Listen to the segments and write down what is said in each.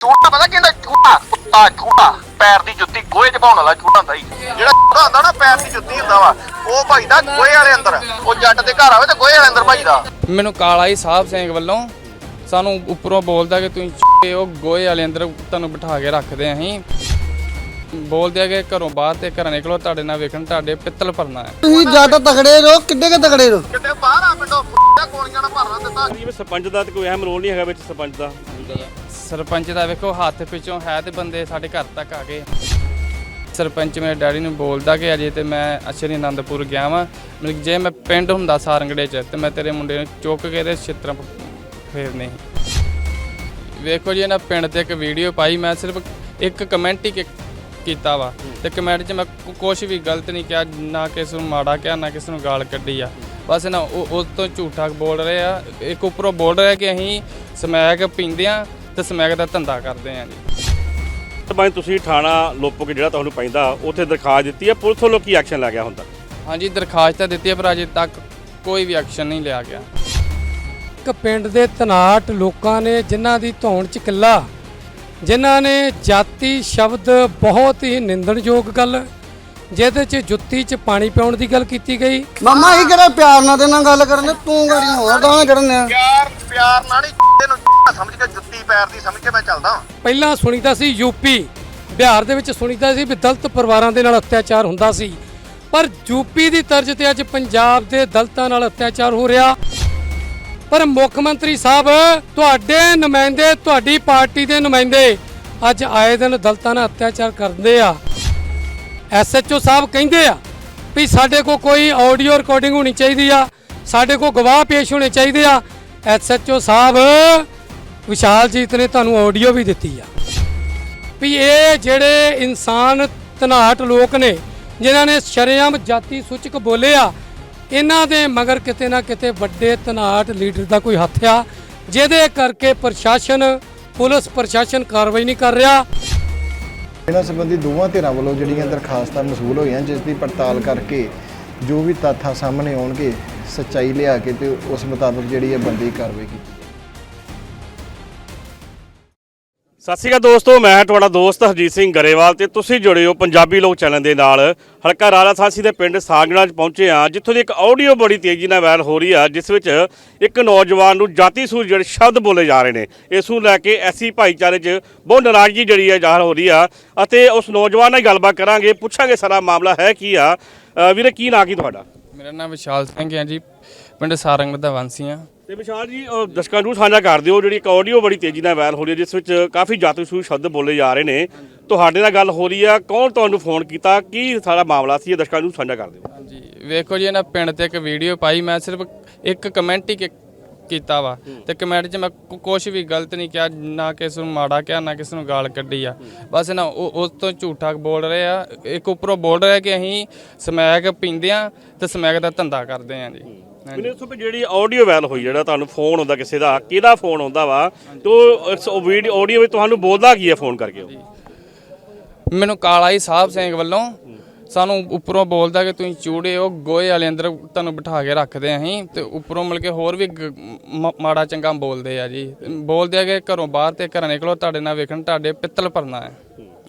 ਝੂਠਾ ਪਤਾ ਕਿਹਦਾ ਝੂਠਾ ਕੁੱਤਾ ਝੂਠਾ। ਪੈਰ ਦੀ ਜੁੱਤੀ ਗੋਹੇ 'ਚ ਪਾਉਣ ਵਾਲਾ ਝੂਠਾ ਹੁੰਦਾ ਹੀ ਜਿਹੜਾ ਝੂਠਾ ਹੁੰਦਾ ਨਾ ਪੈਰ ਦੀ ਜੁੱਤੀ ਹੁੰਦਾ ਵਾ। ਉਹ ਭਾਈਦਾ ਗੋਹੇ ਵਾਲੇ ਅੰਦਰ। ਉਹ ਜੱਟ ਦੇ ਘਰ ਆਵੇ ਤੇ ਗੋਹੇ ਵਾਲੇ ਅੰਦਰ ਭਾਈਦਾ ਮੈਨੂੰ ਕਾਲਾ ਹੀ ਸਾਹਿਬ ਸਿੰਘ ਵੱਲੋਂ ਸਾਨੂੰ ਉੱਪਰੋਂ ਬੋਲਦਾ ਕਿ ਤੁਸੀਂ ਚੁੱਕੇ ਉਹ ਗੋਏ ਵਾਲੇ ਅੰਦਰ ਤੁਹਾਨੂੰ ਬਿਠਾ ਕੇ ਰੱਖਦੇ ਆਂ ਅਸੀਂ। ਬੋਲਦੇ ਆ ਕਿ ਘਰੋਂ ਬਾਹਰ ਤੇ ਘਰਾਂ ਨਿਕਲੋ ਤੁਹਾਡੇ ਨਾਲ ਵੇਖਣ ਤੁਹਾਡੇ ਪਿੱਤਲ ਭਰਨਾ ਹੈ। ਤੁਸੀਂ ਜੱਟ ਤਕੜੇ ਰਹੋ ਕਿੱਡੇ ਕ ਤਕੜੇ ਰਹੋ? ਕਿਤੇ ਬਾਹਰ ਆ ਪਿੰਡੋਂ ਗੋਲੀਆਂ ਨਾਲ ਭਰਨਾ ਦਿੱਤਾ ਸਰਪੰਚ ਦਾ ਤੇ ਕੋਈ ਅਹਿਮ ਰੋਲ ਨਹੀਂ ਹੈਗਾ ਵਿੱਚ ਸਰਪੰਚ ਦਾ। ਸਰਪੰਚ ਦਾ ਵੇਖੋ ਹੱਥ ਪਿੱਛੋਂ ਹੈ ਤੇ ਬੰਦੇ ਸਾਡੇ ਘਰ ਤੱਕ ਆ ਗਏ। ਸਰਪੰਚ ਮੇਰੇ ਡੈਡੀ ਨੂੰ ਬੋਲਦਾ ਕਿ ਅਜੇ ਤੇ ਮੈਂ ਅਸ਼ਰੀ ਆਨੰਦਪੁਰ ਗਿਆ ਵਾਂ। ਮਤਲਬ ਜੇ ਮੈਂ ਪਿੰਡ ਹੁੰਦਾ ਸਾਰੰਗੜੇ 'ਚ ਤੇ ਮੈਂ ਤੇਰੇ ਮੁੰਡੇ ਨੂੰ ਚੁੱਕ ਕੇ ਤੇ ਛਿੱਤਰਾਂ ਫੇਰਨੇ ਵੇਖੋ ਜੀ ਇਹਨਾਂ ਪਿੰਡ ਤੇ ਇੱਕ ਵੀਡੀਓ ਪਾਈ, ਮੈਂ ਸਿਰਫ ਇੱਕ ਕਮੈਂਟ ਹੀ ਕੀ- ਕੀਤਾ ਵਾ। ਤੇ ਕਮੈਂਟ 'ਚ ਮੈਂ ਕੁਝ ਵੀ ਗਲਤ ਨਹੀਂ ਕਿਹਾ, ਨਾ ਕਿਸੇ ਨੂੰ ਮਾੜਾ ਕਿਹਾ, ਨਾ ਕਿਸੇ ਨੂੰ ਗਾਲ ਕੱਢੀ ਆ। ਬਸ ਨਾ ਉਹ ਉਸ ਤੋਂ ਝੂਠਾ ਬੋਲ ਰਹੇ ਆ। ਇੱਕ ਉੱਪਰੋਂ ਬੋਲ ਰਿਹਾ ਕਿ ਅਸੀਂ ਸਮੈਕ ਪੀਂਦੇ ਆ। ਤੇ ਸਮੈਕ ਦਾ ਧੰਦਾ ਕਰਦੇ ਆ ਜੀ। ਸਰਪੰਚ ਤੁਸੀਂ ਥਾਣਾ ਲੋਪੋ ਜਿਹੜਾ ਤੁਹਾਨੂੰ ਪੈਂਦਾ ਉੱਥੇ ਦਰਖਾਸਤ ਦਿੱਤੀ ਹੈ ਪੁਲਿਸ ਵੱਲੋਂ ਕੀ ਐਕਸ਼ਨ ਲਿਆ ਗਿਆ ਹੁੰਦਾ ਹਾਂਜੀ ਦਰਖਾਸਤ ਤਾਂ ਦਿੱਤੀ ਹੈ ਪਰ ਅਜੇ ਤੱਕ ਕੋਈ ਵੀ ਐਕਸ਼ਨ ਨਹੀਂ ਲਿਆ ਗਿਆ। ਇੱਕ ਪਿੰਡ ਦੇ ਤਨਾਟ ਲੋਕਾਂ ਨੇ ਜਿਨ੍ਹਾਂ ਦੀ ਧੌਣ ਚ ਕਿੱਲਾ ਜਿਨ੍ਹਾਂ ਨੇ ਜਾਤੀ ਸ਼ਬਦ ਬਹੁਤ ਹੀ ਨਿੰਦਣਯੋਗ ਗੱਲ ਜਿਹਦੇ ਚ ਜੁੱਤੀ ਚ ਪਾਣੀ ਪਿਆਉਣ ਦੀ ਗੱਲ ਕੀਤੀ ਗਈ। ਮਾਮਾ ਇਹ ਕਿਹੜਾ ਪਿਆਰ ਨਾਲ ਤੇ ਨਾਲ ਗੱਲ ਕਰਨ ਤੂੰ ਗਾੜੀ ਹੋਰ ਦਾਣਾ ਚੜਨੇ ਆ ਪਿਆਰ ਪਿਆਰ ਨਾਲ ਨਹੀਂ ਇਹਨੂੰ ਸਮਝ ਕੇ ਜੁੱਤੀ ਪੈਰ ਦੀ ਸਮਝ ਕੇ ਮੈਂ ਚੱਲਦਾ ਵਾਂ। ਪਹਿਲਾਂ ਸੁਣੀਦਾ ਸੀ ਯੂਪੀ। ਬਿਹਾਰ ਦੇ ਵਿੱਚ ਸੁਣੀਦਾ ਸੀ ਵੀ ਦਲਿਤ ਪਰਿਵਾਰਾਂ ਦੇ ਨਾਲ ਅਤਿਆਚਾਰ ਹੁੰਦਾ ਸੀ। ਪਰ ਯੂਪੀ ਦੀ ਤਰਜ਼ ਤੇ ਅੱਜ ਪੰਜਾਬ ਦੇ ਦਲਿਤਾਂ ਨਾਲ ਅਤਿਆਚਾਰ ਹੋ ਰਿਹਾ। ਪਰ ਮੁੱਖ ਮੰਤਰੀ ਸਾਹਿਬ, ਤੁਹਾਡੇ ਨੁਮਾਇੰਦੇ, ਤੁਹਾਡੀ ਪਾਰਟੀ ਦੇ ਨੁਮਾਇੰਦੇ ਅੱਜ ਆਏ ਦਿਨ ਦਲਿਤਾਂ ਨਾਲ ਅਤਿਆਚਾਰ ਕਰਦੇ ਆ। ਐਸਐਚਓ ਸਾਹਿਬ ਕਹਿੰਦੇ ਆ ਵੀ ਸਾਡੇ ਕੋਲ ਕੋਈ ਆਡੀਓ ਰਿਕਾਰਡਿੰਗ ਹੋਣੀ ਚਾਹੀਦੀ ਆ, ਸਾਡੇ ਕੋਲ ਗਵਾਹ ਪੇਸ਼ ਹੋਣੇ ਚਾਹੀਦੇ ਆ। ਐਸਐਚਓ ਸਾਹਿਬ ਵਿਸ਼ਾਲਜੀਤ ਨੇ ਤੁਹਾਨੂੰ ਆਡੀਓ ਵੀ ਦਿੱਤੀ ਆ। ਵੀ ਇਹ ਜਿਹੜੇ ਇਨਸਾਨ ਤਨਾਟ ਲੋਕ ਨੇ, ਜਿਨ੍ਹਾਂ ਨੇ ਸ਼ਰੇਆਮ ਜਾਤੀ ਸੂਚਕ ਬੋਲੇ ਆ, ਇਹਨਾਂ ਦੇ ਮਗਰ ਕਿਤੇ ਨਾ ਕਿਤੇ ਵੱਡੇ ਤਨਾਟ ਲੀਡਰ ਦਾ ਕੋਈ ਹੱਥ ਆ, ਜਿਹਦੇ ਕਰਕੇ ਪ੍ਰਸ਼ਾਸਨ, ਪੁਲਿਸ ਪ੍ਰਸ਼ਾਸਨ ਕਾਰਵਾਈ ਨਹੀਂ ਕਰ ਰਿਹਾ। ਇਹਨਾਂ ਸੰਬੰਧੀ ਦੋਵਾਂ ਧਿਰਾਂ ਵੱਲੋਂ ਜਿਹੜੀਆਂ ਦਰਖਾਸਤਾਂ ਮਸੂਲ ਹੋਈਆਂ, ਜਿਸ ਦੀ ਪੜਤਾਲ ਕਰਕੇ ਜੋ ਵੀ ਤੱਥਾਂ ਸਾਹਮਣੇ ਆਉਣਗੇ, ਸੱਚਾਈ ਲਿਆ ਕੇ ਤੇ ਉਸ ਮੁਤਾਬਕ ਜਿਹੜੀ ਹੈ ਬੰਦੀ ਕਾਰਵਾਈ ਕੀਤੀ। ਸਤਿ ਸ਼੍ਰੀ ਅਕਾਲ ਦੋਸਤੋ, ਮੈਂ ਤੁਹਾਡਾ ਦੋਸਤ ਹਰਜੀਤ ਸਿੰਘ ਗਰੇਵਾਲ ਤੇ ਤੁਸੀਂ ਜੁੜੇ ਹੋ ਪੰਜਾਬੀ ਲੋਕ ਚੈਨਲ ਦੇ ਨਾਲ। ਹਲਕਾ ਰਾਲਾ ਸਾਸੀ ਦੇ ਪਿੰਡ ਸਾਗਣਾ 'ਚ ਪਹੁੰਚੇ ਆ ਜਿੱਥੋਂ ਦੀ ਇੱਕ ਆਡੀਓ ਬੜੀ ਤੇਜ਼ੀ ਨਾਲ ਵਾਇਰਲ ਹੋ ਰਹੀ ਆ, ਜਿਸ ਵਿੱਚ ਇੱਕ ਨੌਜਵਾਨ ਨੂੰ ਜਾਤੀ ਸੂਰ ਜਿਹੜੇ ਸ਼ਬਦ ਬੋਲੇ ਜਾ ਰਹੇ ਨੇ, ਇਸ ਨੂੰ ਲੈ ਕੇ ਐਸੀ ਭਾਈਚਾਰੇ 'ਚ ਬਹੁਤ ਨਾਰਾਜ਼ਗੀ ਜਿਹੜੀ ਹੈ ਜ਼ਾਹਰ ਹੋ ਰਹੀ ਆ। ਅਤੇ ਉਸ ਨੌਜਵਾਨ ਨਾਲ ਗੱਲਬਾਤ ਕਰਾਂਗੇ, ਪੁੱਛਾਂਗੇ ਸਾਰਾ ਮਾਮਲਾ ਹੈ ਕੀ ਆ। ਵੀਰੇ, ਕੀ ਨਾਂ ਕੀ ਤੁਹਾਡਾ? ਮੇਰਾ ਨਾਮ ਵਿਸ਼ਾਲ ਸਿੰਘ ਹੈ ਜੀ, ਪਿੰਡ ਸਾਰੰਗ ਦਾ ਵਾਸੀ ਹਾਂ। ਤੇ ਵਿਸ਼ਾਲ ਜੀ ਅਹ ਦਰਸ਼ਕਾਂ ਨੂੰ ਸਾਂਝਾ ਕਰ ਦਿਓ ਜਿਹੜੀ ਇੱਕ ਆਡੀਓ ਬੜੀ ਤੇਜ਼ੀ ਨਾਲ ਵਾਇਰਲ ਹੋ ਰਹੀ ਹੈ ਜਿਸ ਵਿੱਚ ਕਾਫੀ ਜਾਤੀ ਸੂਈ ਸ਼ਬਦ ਬੋਲੇ ਜਾ ਰਹੇ ਨੇ। ਤੁਹਾਡੇ ਨਾਲ ਗੱਲ ਹੋ ਰਹੀ ਆ ਕੌਣ ਤੁਹਾਨੂੰ ਫੋਨ ਕੀਤਾ ਕੀ ਸਾਰਾ ਮਾਮਲਾ ਸੀ ਇਹ ਦਰਸ਼ਕਾਂ ਨੂੰ ਸਾਂਝਾ ਕਰ ਦਿਓ। ਹਾਂਜੀ ਵੇਖੋ ਜੀ ਇਹਨਾਂ ਪਿੰਡ ਤੇ ਇੱਕ ਵੀਡੀਓ ਪਾਈ ਮੈਂ ਸਿਰਫ ਇੱਕ ਕਮੈਂਟ ਹੀ ਕੀ- ਕੀਤਾ ਵਾ। ਤੇ ਕਮੈਂਟ 'ਚ ਮੈਂ ਕੁਝ ਵੀ ਗਲਤ ਨਹੀਂ ਕਿਹਾ ਨਾ ਕਿਸੇ ਨੂੰ ਮਾੜਾ ਕਿਹਾ ਨਾ ਕਿਸੇ ਨੂੰ ਗਾਲ ਕੱਢੀ ਆ। ਬਸ ਨਾ ਉਹ ਉਸ ਤੋਂ ਝੂਠਾ ਬੋਲ ਰਹੇ ਆ। ਇੱਕ ਉੱਪਰੋਂ ਬੋਲ ਰਿਹਾ ਕਿ ਅਸੀਂ ਸਮੈਕ ਪੀਂਦੇ ਆ ਤੇ ਸਮੈਕ ਦਾ ਧੰਦਾ ਕਰਦੇ ਆ ਜੀ। ਮੈਨੂੰ ਦੱਸੋ ਵੀ ਜਿਹੜੀ ਆਡੀਓ ਵਾਇਰਲ ਹੋਈ ਜਿਹੜਾ ਤੁਹਾਨੂੰ ਫੋਨ ਆਉਂਦਾ ਕਿਸੇ ਦਾ ਕਿਹਦਾ ਫੋਨ ਆਉਂਦਾ ਵਾ ਤੇ ਉਹ ਇਸ ਵੀਡੀਓ ਆਡੀਓ ਵਿੱਚ ਤੁਹਾਨੂੰ ਬੋਲਦਾ ਕੀ ਹੈ ਫੋਨ ਕਰਕੇ ਉਹ? ਮੈਨੂੰ ਕਾਲਾ ਹੀ ਸਾਹਿਬ ਸਿੰਘ ਵੱਲੋਂ ਸਾਨੂੰ ਉੱਪਰੋਂ ਬੋਲਦਾ ਕਿ ਤੁਸੀਂ ਚੂੜੇ ਉਹ ਗੋਏ ਵਾਲੇ ਅੰਦਰ ਤੁਹਾਨੂੰ ਬਿਠਾ ਕੇ ਰੱਖਦੇ ਆਂ ਅਸੀਂ ਤੇ ਉੱਪਰੋਂ ਮਿਲ ਕੇ ਹੋਰ ਵੀ ਗ- ਮ- ਮਾੜਾ ਚੰਗਾ ਬੋਲਦੇ ਆ ਜੀ। ਬੋਲਦੇ ਆ ਕਿ ਘਰੋਂ ਬਾਹਰ ਤੇ ਘਰਾਂ ਨਿਕਲੋ ਤੁਹਾਡੇ ਨਾਲ ਵੇਖਣ ਤੁਹਾਡੇ ਪਿੱਤਲ ਭਰਨਾ ਹੈ।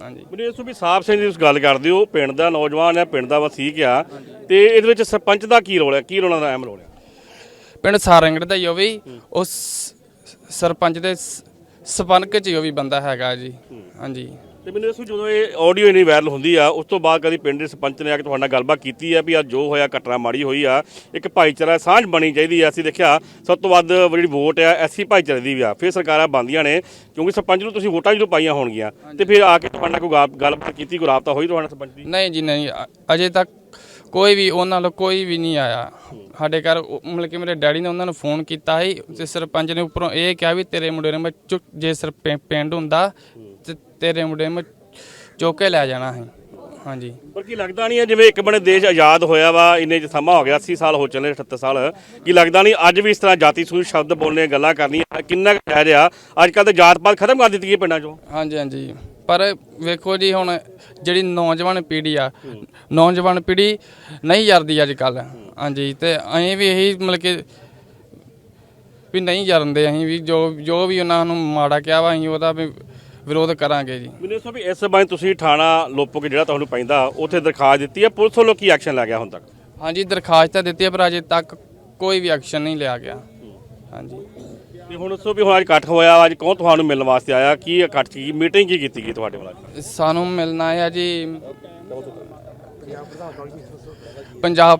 ਹਾਂਜੀ। ਮੈਨੂੰ ਦੱਸੋ ਵੀ ਸਾਹਿਬ ਸਿੰਘ ਦੀ ਤੁਸੀਂ ਗੱਲ ਕਰਦੇ ਹੋ ਪਿੰਡ ਦਾ ਨੌਜਵਾਨ ਹੈ ਪਿੰਡ ਦਾ ਵਸੀਕ ਆ ਤੇ ਇਹਦੇ ਵਿੱਚ ਸਰਪੰਚ ਦਾ ਕੀ ਰੋਲ ਹੈ? ਕੀ ਰੋਲ ਦਾ ਅਹਿਮ ਰੋਲ ਹੈ। ਪਿੰਡ ਸਾਰੰਗੜ ਦਾ ਹੀ ਉਹ ਵੀ ਉਸ ਸਰਪੰਚ ਦੇ ਸਪਨਕ ਚ ਹੀ ਉਹ ਵੀ ਬੰਦਾ ਹੈਗਾ ਜੀ। ਹਾਂਜੀ। ਤੇ ਮੈਨੂੰ ਦੱਸੋ ਜਦੋਂ ਇਹ ਆਡੀਓ ਇਨੀ ਵਾਇਰਲ ਹੁੰਦੀ ਆ ਉਸ ਤੋਂ ਬਾਅਦ ਕਦੀ ਪਿੰਡ ਦੇ ਸਰਪੰਚ ਨੇ ਆ ਕੇ ਤੁਹਾਡੇ ਨਾਲ ਗੱਲਬਾਤ ਕੀਤੀ ਆ ਵੀ ਆ ਜੋ ਹੋਇਆ ਘਟਨਾ ਮਾੜੀ ਹੋਈ ਆ ਇੱਕ ਭਾਈਚਾਰਾ ਸਾਂਝ ਬਣੀ ਚਾਹੀਦੀ ਆ ਅਸੀਂ ਦੇਖਿਆ ਸਭ ਤੋਂ ਵੱਧ ਜਿਹੜੀ ਵੋਟ ਆ ਐਸੀ ਭਾਈਚਾਰੇ ਦੀ ਵੀ ਆ। ਫਿਰ ਸਰਕਾਰਾਂ ਬੰਦੀਆਂ ਨੇ ਕਿਉਂਕਿ ਸਰਪੰਚ ਨੂੰ ਤੁਸੀਂ ਵੋਟਾਂ ਜਦੋਂ ਪਾਈਆਂ ਹੋਣਗੀਆਂ ਤੇ ਫਿਰ ਆ ਕੇ ਤੁਹਾਡੇ ਨਾਲ ਕੋਈ ਗੱਲਬਾਤ ਕੀਤੀ ਕੋਈ ਰਾਬਤਾ ਹੋਈ ਤੁਹਾਡੇ ਸਰਪੰਚ ਦੀ? ਨਹੀਂ ਜੀ ਨਹੀਂ। ਅਜੇ ਤੱਕ ਕੋਈ ਵੀ ਉਹਨਾਂ ਨਾਲ ਕੋਈ ਵੀ ਨਹੀਂ ਆਇਆ। ਸਾਡੇ ਘਰ ਉਹ- ਮਤਲਬ ਕਿ ਮੇਰੇ ਡੈਡੀ ਨੇ ਉਹਨਾਂ ਨੂੰ ਫੋਨ ਕੀਤਾ ਸੀ ਤੇ ਸਰਪੰਚ ਨੇ ਉੱਪਰੋਂ ਇਹ ਕਿਹਾ ਵੀ ਤੇਰੇ ਮੁੰਡੇ ਨੂੰ ਮੈਂ ਚੁੱਕ ਜੇ ਸਰ ਪਿੰਡ ਹੁੰਦਾ ਤੇ ਤੇਰੇ ਮੁੰਡੇ ਨੂੰ ਮੈਂ ਚੁੱਕ ਕੇ ਲੈ ਜਾਣਾ ਸੀ। ਹਾਂਜੀ। ਪਰ ਕੀ ਲੱਗਦਾ ਨਹੀਂ ਹੈ ਜਿਵੇਂ ਇੱਕ ਬਣੇ ਦੇਸ਼ ਆਜ਼ਾਦ ਹੋਇਆ ਵਾ ਇੰਨੇ ਚ ਸਮਾਂ ਹੋ ਗਿਆ 80 ਸਾਲ ਹੋ ਚੱਲੇ 78 ਸਾਲ। ਕੀ ਲੱਗਦਾ ਨਹੀਂ ਅੱਜ ਵੀ ਇਸ ਤਰ੍ਹਾਂ ਜਾਤੀ ਸੂਚ ਸ਼ਬਦ ਬੋਲਣੇ ਗੱਲਾਂ ਕਰਨੀਆਂ ਕਿੰਨਾ ਕੁ ਜਾਇਜ਼ ਆ? ਅੱਜ ਕੱਲ ਤੇ ਜਾਤ ਪਾਤ ਖਤਮ ਕਰ ਦਿੱਤੀ ਗਈ ਪਿੰਡਾਂ ਚੋਂ। ਹਾਂਜੀ ਹਾਂਜੀ। ਪਰ ਵੇਖੋ ਜੀ ਹੁਣ ਜਿਹੜੀ ਨੌਜਵਾਨ ਪੀੜ੍ਹੀ ਆ ਨੌਜਵਾਨ ਪੀੜ੍ਹੀ ਨਹੀਂ ਜਰਦੀ ਅੱਜ ਕੱਲ ਹਾਂਜੀ ਤੇ ਅਸੀਂ ਵੀ ਇਹੀ ਮਤਲਬ ਕਿ ਵੀ ਨਹੀਂ ਜਰਨਦੇ ਅਸੀਂ ਵੀ ਜੋ ਜੋ ਵੀ ਉਹਨਾਂ ਨੂੰ ਮਾੜਾ ਕਿਹਾ ਵਾ ਅਸੀਂ ਉਹਦਾ ਵੀ ਵਿਰੋਧ ਕਰਾਂਗੇ ਜੀ। ਮੈਨੂੰ ਵੀ ਇਸ ਸੰਬੰਧ ਤੁਸੀਂ ਥਾਣਾ ਲੋਪੋਕੇ ਜਿਹੜਾ ਤੁਹਾਨੂੰ ਪੈਂਦਾ ਉੱਥੇ ਦਰਖਾਸਤ ਦਿੱਤੀ ਹੈ ਪੁਲਿਸ ਵੱਲੋਂ ਕੀ ਐਕਸ਼ਨ ਲਿਆ ਗਿਆ ਹੁਣ ਤੱਕ? ਹਾਂਜੀ ਦਰਖਾਸਤ ਤਾਂ ਦਿੱਤੀ ਹੈ ਪਰ ਅਜੇ ਤੱਕ ਕੋਈ ਵੀ ਐਕਸ਼ਨ ਨਹੀਂ ਲਿਆ ਗਿਆ। ਹਾਂਜੀ। ਤੇ ਹੁਣ ਦੱਸੋ ਵੀ ਹੁਣ ਅੱਜ ਇਕੱਠ ਹੋਇਆ ਅੱਜ ਕੌਣ ਤੁਹਾਨੂੰ ਮਿਲਣ ਵਾਸਤੇ ਆਇਆ? ਕੀ ਇਕੱਠ ਕੀ ਮੀਟਿੰਗ ਕੀ ਕੀਤੀ ਗਈ ਤੁਹਾਡੇ ਵੱਲੋਂ? ਸਾਨੂੰ ਮਿਲਣਾ ਹੈ ਜੀ। ਪੰਜਾਬ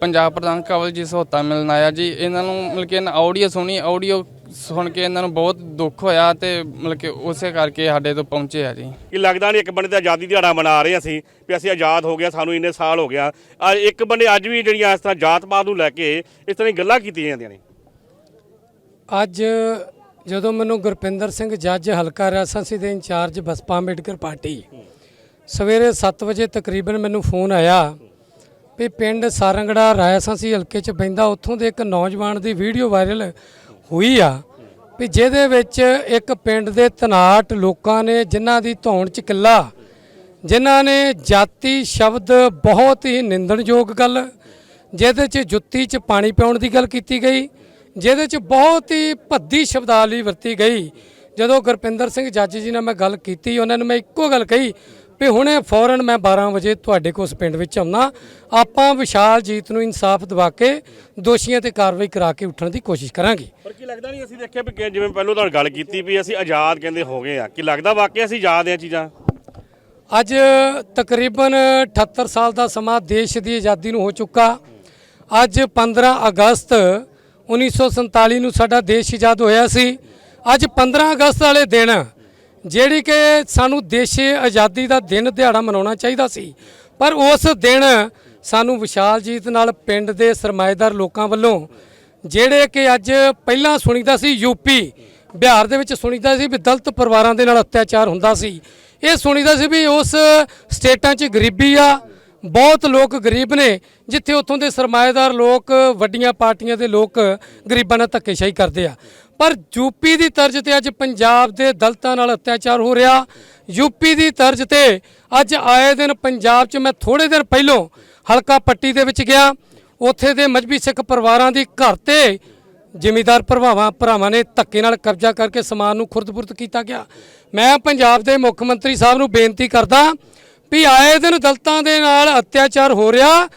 ਪੰਜਾਬ ਪ੍ਰਧਾਨ ਕਵਲਜੀਤ ਸਹੋਤਾ ਮਿਲਣ ਆਇਆ ਜੀ। ਇਹਨਾਂ ਨੂੰ ਮਤਲਬ ਕਿ ਆਡੀਓ ਸੁਣੀ ਆਡੀਓ ਸੁਣ ਕੇ ਇਹਨਾਂ ਨੂੰ ਬਹੁਤ ਦੁੱਖ ਹੋਇਆ ਤੇ ਮਤਲਬ ਕਿ ਉਸੇ ਕਰਕੇ ਸਾਡੇ ਤੋਂ ਪਹੁੰਚੇ ਆ ਜੀ। ਕਿ ਲੱਗਦਾ ਨਹੀਂ ਇੱਕ ਬੰਦੇ ਤੇ ਆਜ਼ਾਦੀ ਦਿਹਾੜਾ ਮਨਾ ਰਹੇ ਅਸੀਂ ਵੀ ਅਸੀਂ ਆਜ਼ਾਦ ਹੋ ਗਿਆ ਸਾਨੂੰ ਇੰਨੇ ਸਾਲ ਹੋ ਗਿਆ। ਆ ਇੱਕ ਬੰਦੇ ਅੱਜ ਵੀ ਜਿਹੜੀਆਂ ਇਸ ਤਰ੍ਹਾਂ ਜਾਤ-ਪਾਤ ਨੂੰ ਲੈ ਕੇ ਇਸ ਤਰ੍ਹਾਂ ਦੀ ਗੱਲਾਂ ਕੀਤੀਆਂ ਜਾਂਦੀਆਂ ਨੇ। ਅੱਜ ਜਦੋਂ ਮੈਨੂੰ ਗੁਰਪਿੰਦਰ ਸਿੰਘ ਜੱਜ ਹਲਕਾ ਰਿਆਸਤੀ ਦੇ ਇੰਚਾਰਜ ਬਸਪਾ ਅੰਬੇਡਕਰ ਪਾਰਟੀ, ਸਵੇਰੇ 7 ਵਜੇ ਤਕਰੀਬਨ ਮੈਨੂੰ ਫੋਨ ਆਇਆ ਵੀ ਪਿੰਡ ਸਾਰੰਗੜਾ ਰਾਇਸਾਂਸੀ ਹਲਕੇ 'ਚ ਪੈਂਦਾ, ਉੱਥੋਂ ਦੇ ਇੱਕ ਨੌਜਵਾਨ ਦੀ ਵੀਡੀਓ ਵਾਇਰਲ ਹੋਈ ਆ ਵੀ ਜਿਹਦੇ ਵਿੱਚ ਇੱਕ ਪਿੰਡ ਦੇ ਤਨਾਟ ਲੋਕਾਂ ਨੇ ਜਿਨ੍ਹਾਂ ਦੀ ਧੌਣ 'ਚ ਕਿੱਲਾ, ਜਿਨ੍ਹਾਂ ਨੇ ਜਾਤੀ ਸ਼ਬਦ ਬਹੁਤ ਹੀ ਨਿੰਦਣਯੋਗ ਗੱਲ, ਜਿਹਦੇ 'ਚ ਜੁੱਤੀ 'ਚ ਪਾਣੀ ਪਿਆਉਣ ਦੀ ਗੱਲ ਕੀਤੀ ਗਈ ਜਿਹਦੇ 'ਚ ਬਹੁਤ ਹੀ ਭੱਦੀ ਸ਼ਬਦਾਵਲੀ ਵਰਤੀ ਗਈ। ਜਦੋਂ ਗੁਰਪਿੰਦਰ ਸਿੰਘ ਜੱਜ ਜੀ ਨਾਲ ਮੈਂ ਗੱਲ ਕੀਤੀ ਉਹਨਾਂ ਨੇ ਮੈਂ ਇੱਕੋ ਗੱਲ ਕਹੀ ਵੀ ਹੁਣੇ ਫੌਰਨ ਮੈਂ 12 ਵਜੇ ਤੁਹਾਡੇ ਕੋਲ ਉਸ ਪਿੰਡ ਵਿੱਚ ਆਉਣਾ। ਆਪਾਂ ਵਿਸ਼ਾਲ ਜੀਤ ਨੂੰ ਇਨਸਾਫ ਦਿਵਾ ਕੇ ਦੋਸ਼ੀਆਂ ਤੇ ਕਾਰਵਾਈ ਕਰਾ ਕੇ ਉੱਠਣ ਦੀ ਕੋਸ਼ਿਸ਼ ਕਰਾਂਗੇ। ਪਰ ਕੀ ਲੱਗਦਾ ਨਹੀਂ ਅਸੀਂ ਦੇਖਿਆ ਵੀ ਜਿਵੇਂ ਪਹਿਲਾਂ ਤੁਹਾਨੂੰ ਗੱਲ ਕੀਤੀ ਵੀ ਅਸੀਂ ਆਜ਼ਾਦ ਕਹਿੰਦੇ ਹੋ ਗਏ ਆ ਕੀ ਲੱਗਦਾ ਵਾਕਿਆ ਅਸੀਂ ਆਜ਼ਾਦ ਆ ਚੀਜ਼ਾਂ? ਅੱਜ ਤਕਰੀਬਨ 78 ਸਾਲ ਦਾ ਸਮਾਂ ਦੇਸ਼ ਦੀ ਆਜ਼ਾਦੀ ਨੂੰ ਹੋ ਚੁੱਕਾ। ਅੱਜ 15 ਅਗਸਤ 1947 ਨੂੰ ਸਾਡਾ ਦੇਸ਼ ਆਜ਼ਾਦ ਹੋਇਆ ਸੀ। ਅੱਜ 15 ਅਗਸਤ ਵਾਲੇ ਦਿਨ ਜਿਹੜੀ ਕਿ ਸਾਨੂੰ ਦੇਸ਼ੇ ਆਜ਼ਾਦੀ ਦਾ ਦਿਨ ਦਿਹਾੜਾ ਮਨਾਉਣਾ ਚਾਹੀਦਾ ਸੀ। ਪਰ ਉਸ ਦਿਨ ਸਾਨੂੰ ਵਿਸ਼ਾਲਜੀਤ ਨਾਲ ਪਿੰਡ ਦੇ ਸਰਮਾਏਦਾਰ ਲੋਕਾਂ ਵੱਲੋਂ ਜਿਹੜੇ ਕਿ ਅੱਜ ਪਹਿਲਾਂ ਸੁਣੀਦਾ ਸੀ ਯੂਪੀ ਬਿਹਾਰ ਦੇ ਵਿੱਚ ਸੁਣੀਦਾ ਸੀ ਵੀ ਦਲਿਤ ਪਰਿਵਾਰਾਂ ਦੇ ਨਾਲ ਅਤਿਆਚਾਰ ਹੁੰਦਾ ਸੀ। ਇਹ ਸੁਣੀਦਾ ਸੀ ਵੀ ਉਸ ਸਟੇਟਾਂ 'ਚ ਗਰੀਬੀ ਆ, ਬਹੁਤ ਲੋਕ ਗਰੀਬ ਨੇ ਜਿੱਥੇ ਉੱਥੋਂ ਦੇ ਸਰਮਾਏਦਾਰ ਲੋਕ, ਵੱਡੀਆਂ ਪਾਰਟੀਆਂ ਦੇ ਲੋਕ ਗਰੀਬਾਂ ਨਾਲ ਧੱਕੇਸ਼ਾਹੀ ਕਰਦੇ ਆ। ਪਰ ਯੂਪੀ ਦੀ ਤਰਜ਼ ਤੇ ਅੱਜ ਪੰਜਾਬ ਦੇ ਦਲਤਾਂ ਨਾਲ ਅਤਿਆਚਾਰ ਹੋ ਰਿਹਾ। ਯੂਪੀ ਦੀ ਤਰਜ਼ ਤੇ ਅੱਜ ਆਏ ਦਿਨ ਪੰਜਾਬ 'ਚ ਮੈਂ ਥੋੜੇ ਦਿਨ ਪਹਿਲੋਂ ਹਲਕਾ ਪੱਟੀ ਦੇ ਵਿੱਚ ਗਿਆ। ਉੱਥੇ ਦੇ ਮਜਬੀ ਸਿੱਖ ਪਰਿਵਾਰਾਂ ਦੀ ਘਰ ਤੇ ਜ਼ਿਮੀਦਾਰ ਭਰਾਵਾਂ ਭਰਾਵਾਂ ਨੇ ਧੱਕੇ ਨਾਲ ਕਬਜ਼ਾ ਕਰਕੇ ਸਮਾਨ ਨੂੰ ਖੁਰਦਪੁਰਦ ਕੀਤਾ ਗਿਆ। ਮੈਂ ਪੰਜਾਬ ਦੇ ਮੁੱਖ ਮੰਤਰੀ ਸਾਹਿਬ ਨੂੰ ਬੇਨਤੀ ਕਰਦਾ ਵੀ ਆਏ ਦਿਨ ਦਲਤਾਂ ਦੇ ਨਾਲ ਅਤਿਆਚਾਰ ਹੋ ਰਿਹਾ।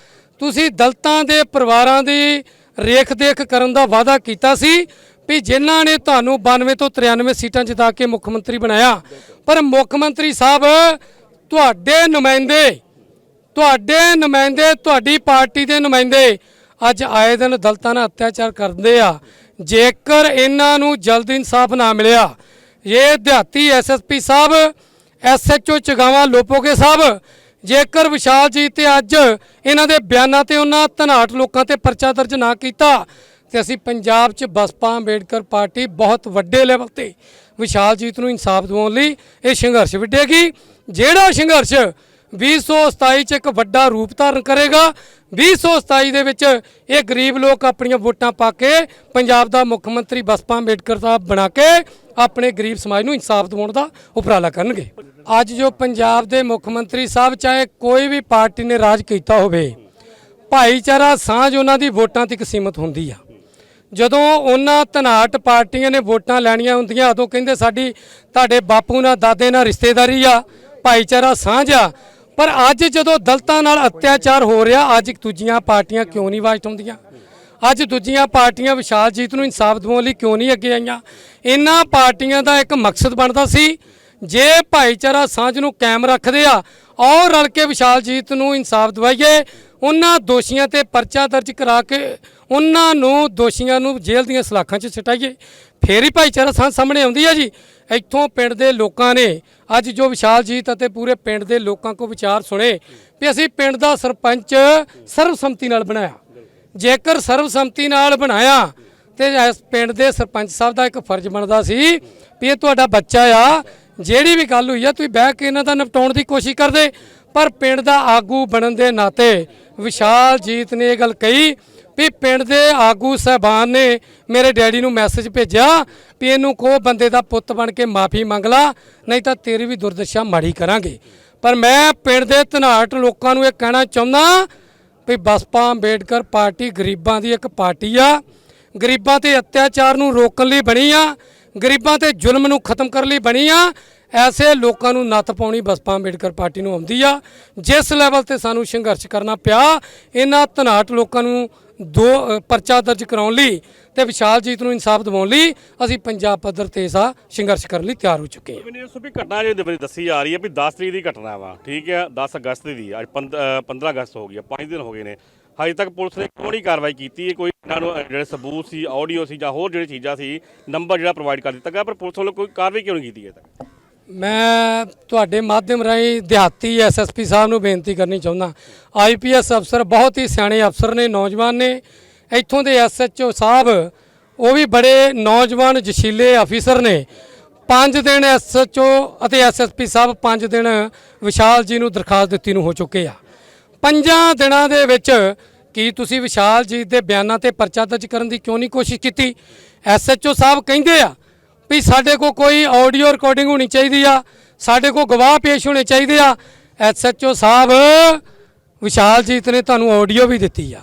ਤੁਸੀਂ ਦਲਤਾਂ ਦੇ ਪਰਿਵਾਰਾਂ ਦੀ ਰੇਖ-ਦੇਖ ਕਰਨ ਦਾ ਵਾਅਦਾ ਕੀਤਾ ਸੀ ਵੀ ਜਿਨ੍ਹਾਂ ਨੇ ਤੁਹਾਨੂੰ 92 ਤੋਂ 93 ਸੀਟਾਂ ਜਿਤਾ ਕੇ ਮੁੱਖ ਮੰਤਰੀ ਬਣਾਇਆ। ਪਰ ਮੁੱਖ ਮੰਤਰੀ ਸਾਹਿਬ, ਤੁਹਾਡੇ ਨੁਮਾਇੰਦੇ ਤੁਹਾਡੇ ਨੁਮਾਇੰਦੇ, ਤੁਹਾਡੀ ਪਾਰਟੀ ਦੇ ਨੁਮਾਇੰਦੇ ਅੱਜ ਆਏ ਦਿਨ ਦਲਤਾਂ ਨਾਲ ਅਤਿਆਚਾਰ ਕਰਦੇ ਆ। ਜੇਕਰ ਇਹਨਾਂ ਨੂੰ ਜਲਦ ਇਨਸਾਫ ਨਾ ਮਿਲਿਆ, ਇਹ ਦਿਹਾਤੀ ਐਸਐਸਪੀ ਸਾਹਿਬ ਐਸਐਚਓ ਚਗਾਵਾ ਲੋਪੋਗੇ ਸਾਹਿਬ। ਜੇਕਰ ਵਿਸ਼ਾਲ ਜੀ ਤੇ ਅੱਜ ਇਹਨਾਂ ਦੇ ਬਿਆਨਾਂ ਤੇ ਉਹਨਾਂ ਧਨਾਟ ਲੋਕਾਂ ਤੇ ਪਰਚਾ ਦਰਜ ਨਾ ਕੀਤਾ, ਤੇ ਅਸੀਂ ਪੰਜਾਬ 'ਚ ਬਸਪਾ ਅੰਬੇਡਕਰ ਪਾਰਟੀ ਬਹੁਤ ਵੱਡੇ ਲੈਵਲ ਤੇ ਵਿਸ਼ਾਲ ਜੀਤ ਨੂੰ ਇਨਸਾਫ ਦਿਵਾਉਣ ਲਈ ਇਹ ਸੰਘਰਸ਼ ਵਿੱਢੇਗੀ। ਜਿਹੜਾ ਸੰਘਰਸ਼ 2027 ਚ ਇੱਕ ਵੱਡਾ ਰੂਪ ਧਾਰਨ ਕਰੇਗਾ। 2027 ਦੇ ਵਿੱਚ ਇਹ ਗਰੀਬ ਲੋਕ ਆਪਣੀਆਂ ਵੋਟਾਂ ਪਾ ਕੇ ਪੰਜਾਬ ਦਾ ਮੁੱਖ ਮੰਤਰੀ ਬਸਪਾ ਅੰਬੇਡਕਰ ਸਾਹਿਬ ਬਣਾ ਕੇ ਆਪਣੇ ਗਰੀਬ ਸਮਾਜ ਨੂੰ ਇਨਸਾਫ ਦਿਵਾਉਣ ਦਾ ਉਪਰਾਲਾ ਕਰਨਗੇ। ਅੱਜ ਜੋ ਪੰਜਾਬ ਦੇ ਮੁੱਖ ਮੰਤਰੀ ਸਾਹਿਬ ਚਾਹੇ ਕੋਈ ਵੀ ਪਾਰਟੀ ਨੇ ਰਾਜ ਕੀਤਾ ਹੋਵੇ, ਭਾਈਚਾਰਾ, ਸਾਂਝ ਉਹਨਾਂ ਦੀ ਵੋਟਾਂ ਤੱਕ ਸੀਮਤ ਹੁੰਦੀ ਆ। ਜਦੋਂ ਉਹਨਾਂ ਧਨਾਟ ਪਾਰਟੀਆਂ ਨੇ ਵੋਟਾਂ ਲੈਣੀਆਂ ਹੁੰਦੀਆਂ, ਉਦੋਂ ਕਹਿੰਦੇ ਸਾਡੀ, ਤੁਹਾਡੇ ਬਾਪੂ ਨਾਲ, ਦਾਦੇ ਨਾਲ ਰਿਸ਼ਤੇਦਾਰੀ ਆ, ਭਾਈਚਾਰਾ, ਸਾਂਝ ਆ। ਪਰ ਅੱਜ ਜਦੋਂ ਦਲਤਾਂ ਨਾਲ ਅਤਿਆਚਾਰ ਹੋ ਰਿਹਾ, ਅੱਜ ਦੂਜੀਆਂ ਪਾਰਟੀਆਂ ਕਿਉਂ ਨਹੀਂ ਆਵਾਜ਼ ਹੁੰਦੀਆਂ ਅੱਜ ਦੂਜੀਆਂ ਪਾਰਟੀਆਂ ਵਿਸ਼ਾਲ ਜੀਤ ਨੂੰ ਇਨਸਾਫ ਦਿਵਾਉਣ ਲਈ ਕਿਉਂ ਨਹੀਂ ਅੱਗੇ ਆਈਆਂ? ਇਹਨਾਂ ਪਾਰਟੀਆਂ ਦਾ ਇੱਕ ਮਕਸਦ ਬਣਦਾ ਸੀ, ਜੇ ਭਾਈਚਾਰਾ ਸਾਂਝ ਨੂੰ ਕਾਇਮ ਰੱਖਦੇ ਆ, ਔਰ ਰਲ ਕੇ ਵਿਸ਼ਾਲ ਜੀਤ ਨੂੰ ਇਨਸਾਫ ਦਿਵਾਈਏ, ਉਹਨਾਂ ਦੋਸ਼ੀਆਂ ਤੇ ਪਰਚਾ ਦਰਜ ਕਰਾ ਕੇ ਉਹਨਾਂ ਨੂੰ ਦੋਸ਼ੀਆਂ ਨੂੰ ਜੇਲ੍ਹ ਦੀਆਂ ਸਲਾਖਾਂ 'ਚ ਛਟਾਈਏ ਫੇਰ ਹੀ ਭਾਈਚਾਰਾ ਸਾਂਝ ਸਾਹਮਣੇ ਆਉਂਦੀ ਆ ਜੀ। ਇੱਥੋਂ ਪਿੰਡ ਦੇ ਲੋਕਾਂ ਨੇ ਅੱਜ ਜੋ ਵਿਸ਼ਾਲ ਜੀਤ ਅਤੇ ਪੂਰੇ ਪਿੰਡ ਦੇ ਲੋਕਾਂ ਕੋ ਵਿਚਾਰ ਸੁਣੇ ਵੀ ਅਸੀਂ ਪਿੰਡ ਦਾ ਸਰਪੰਚ ਸਰਬਸੰਮਤੀ ਨਾਲ ਬਣਾਇਆ। ਜੇਕਰ ਸਰਬਸੰਮਤੀ ਨਾਲ ਬਣਾਇਆ, ਤੇ ਇਸ ਪਿੰਡ ਦੇ ਸਰਪੰਚ ਸਾਹਿਬ ਦਾ ਇੱਕ ਫਰਜ਼ ਬਣਦਾ ਸੀ ਵੀ ਇਹ ਤੁਹਾਡਾ ਬੱਚਾ ਆ, ਜਿਹੜੀ ਵੀ ਗੱਲ ਹੋਈ ਆ, ਤੁਸੀਂ ਬਹਿ ਕੇ ਇਹਨਾਂ ਦਾ ਨਿਪਟਾਉਣ ਦੀ ਕੋਸ਼ਿਸ਼ ਕਰਦੇ। ਪਰ ਪਿੰਡ ਦਾ ਆਗੂ ਬਣਨ ਦੇ ਨਾਤੇ ਵਿਸ਼ਾਲ ਜੀਤ ਨੇ ਇਹ ਗੱਲ ਕਹੀ ਵੀ ਪਿੰਡ ਦੇ ਆਗੂ ਸਹਿਬਾਨ ਨੇ ਮੇਰੇ ਡੈਡੀ ਨੂੰ ਮੈਸੇਜ ਭੇਜਿਆ ਵੀ ਇਹਨੂੰ ਕੋ ਬੰਦੇ ਦਾ ਪੁੱਤ ਬਣ ਕੇ ਮਾਫੀ ਮੰਗ ਲਾ, ਨਹੀਂ ਤਾਂ ਤੇਰੀ ਵੀ ਦੁਰਦਸ਼ਾ ਮਾੜੀ ਕਰਾਂਗੇ। ਪਰ ਮੈਂ ਪਿੰਡ ਦੇ ਧਨਾਟ ਲੋਕਾਂ ਨੂੰ ਇਹ ਕਹਿਣਾ ਚਾਹੁੰਦਾ ਵੀ ਬਸਪਾ ਅੰਬੇਡਕਰ ਪਾਰਟੀ ਗਰੀਬਾਂ ਦੀ ਇੱਕ ਪਾਰਟੀ ਆ। ਗਰੀਬਾਂ ਤੇ ਅਤਿਆਚਾਰ ਨੂੰ ਰੋਕਣ ਲਈ ਬਣੀ ਆ। ਗਰੀਬਾਂ ਤੇ ਜ਼ੁਲਮ ਨੂੰ ਖਤਮ ਕਰਨ ਲਈ ਬਣੀ ਆ। ਐਸੇ ਲੋਕਾਂ ਨੂੰ ਨੱਥ ਪਾਉਣੀ ਬਸਪਾ ਅੰਬੇਡਕਰ ਪਾਰਟੀ ਨੂੰ ਆਉਂਦੀ ਆ। ਜਿਸ ਲੈਵਲ ਤੇ ਸਾਨੂੰ ਸੰਘਰਸ਼ ਕਰਨਾ ਪਿਆ, ਇਹਨਾਂ ਧਨਾਟ ਲੋਕਾਂ ਨੂੰ ਦੋ ਪਰਚਾ ਦਰਜ ਕਰਾਉਣ ਲਈ ਤੇ ਵਿਸ਼ਾਲਜੀਤ ਨੂੰ ਇਨਸਾਫ ਦਿਵਾਉਣ ਲਈ ਅਸੀਂ ਪੰਜਾਬ ਪੱਧਰ ਤੇ ਸਾ ਸੰਘਰਸ਼ ਕਰਨ ਲਈ ਤਿਆਰ ਹੋ ਚੁੱਕੇ ਹਾਂ। ਮੈਨੂੰ ਵੀ ਘਟਨਾ ਜਿਹੜੀ ਬੜੀ ਦੱਸੀ ਜਾ ਰਹੀ ਹੈ ਵੀ 10 ਤਰੀਕ ਦੀ ਘਟਨਾ ਵਾ, ਠੀਕ ਹੈ 10 ਅਗਸਤ ਦੀ ਅੱਜ 15 ਅਗਸਤ ਹੋ ਗਈ ਹੈ 5 ਦਿਨ ਹੋ ਗਏ ਨੇ। ਹਜੇ ਤੱਕ ਪੁਲਿਸ ਨੇ ਕੋਈ ਕਾਰਵਾਈ ਕੀਤੀ ਹੈ? ਕੋਈ ਇਹਨਾਂ ਨੂੰ ਜਿਹੜੇ ਸਬੂਤ ਸੀ, ਆਡੀਓ ਸੀ ਜਾਂ ਹੋਰ ਜਿਹੜੀ ਚੀਜ਼ਾਂ ਸੀ, ਨੰਬਰ ਜਿਹੜਾ ਪ੍ਰੋਵਾਈਡ ਕਰ ਦਿੱਤਾ ਗਿਆ, ਪਰ ਪੁਲਿਸ ਵੱਲੋਂ ਕੋਈ ਕਾਰਵਾਈ ਕਿਉਂ ਨਹੀਂ ਕੀਤੀ ਹੈ ਤੱਕ? ਮੈਂ ਤੁਹਾਡੇ ਮਾਧਿਅਮ ਰਾਹੀਂ ਦਿਹਾਤੀ ਐਸਐਸਪੀ ਸਾਹਿਬ ਨੂੰ ਬੇਨਤੀ ਕਰਨੀ ਚਾਹੁੰਦਾ ਆਈਪੀਐਸ ਅਫਸਰ ਬਹੁਤ ਹੀ ਸਿਆਣੇ ਅਫਸਰ ਨੇ, ਨੌਜਵਾਨ ਨੇ। ਇੱਥੋਂ ਦੇ ਐਸਐਚਓ ਸਾਹਿਬ, ਉਹ ਵੀ ਬੜੇ ਨੌਜਵਾਨ ਜਸ਼ੀਲੇ ਅਫੀਸਰ ਨੇ। ਪੰਜ ਦਿਨ ਐਸਐਚਓ ਅਤੇ ਐਸਐਸਪੀ ਸਾਹਿਬ ਪੰਜ ਦਿਨ ਵਿਸ਼ਾਲ ਜੀ ਨੂੰ ਦਰਖਾਸਤ ਦਿੱਤੀ ਨੂੰ ਹੋ ਚੁੱਕੇ ਆ। ਪੰਜਾਂ ਦਿਨਾਂ ਦੇ ਵਿੱਚ ਕੀ ਤੁਸੀਂ ਵਿਸ਼ਾਲ ਜੀ ਦੇ ਬਿਆਨਾਂ ਤੇ ਪਰਚਾ ਦਰਜ ਕਰਨ ਦੀ ਕਿਉਂ ਨਹੀਂ ਕੋਸ਼ਿਸ਼ ਕੀਤੀ? ਐਸਐਚਓ ਸਾਹਿਬ ਕਹਿੰਦੇ ਆ ਵੀ ਸਾਡੇ ਕੋਲ ਕੋਈ ਆਡੀਓ ਰਿਕਾਰਡਿੰਗ ਹੋਣੀ ਚਾਹੀਦੀ ਆ, ਸਾਡੇ ਕੋਲ ਗਵਾਹ ਪੇਸ਼ ਹੋਣੇ ਚਾਹੀਦੇ ਆ। ਐਸਐਚਓ ਸਾਹਿਬ, ਵਿਸ਼ਾਲਜੀਤ ਨੇ ਤੁਹਾਨੂੰ ਆਡੀਓ ਵੀ ਦਿੱਤੀ ਆ।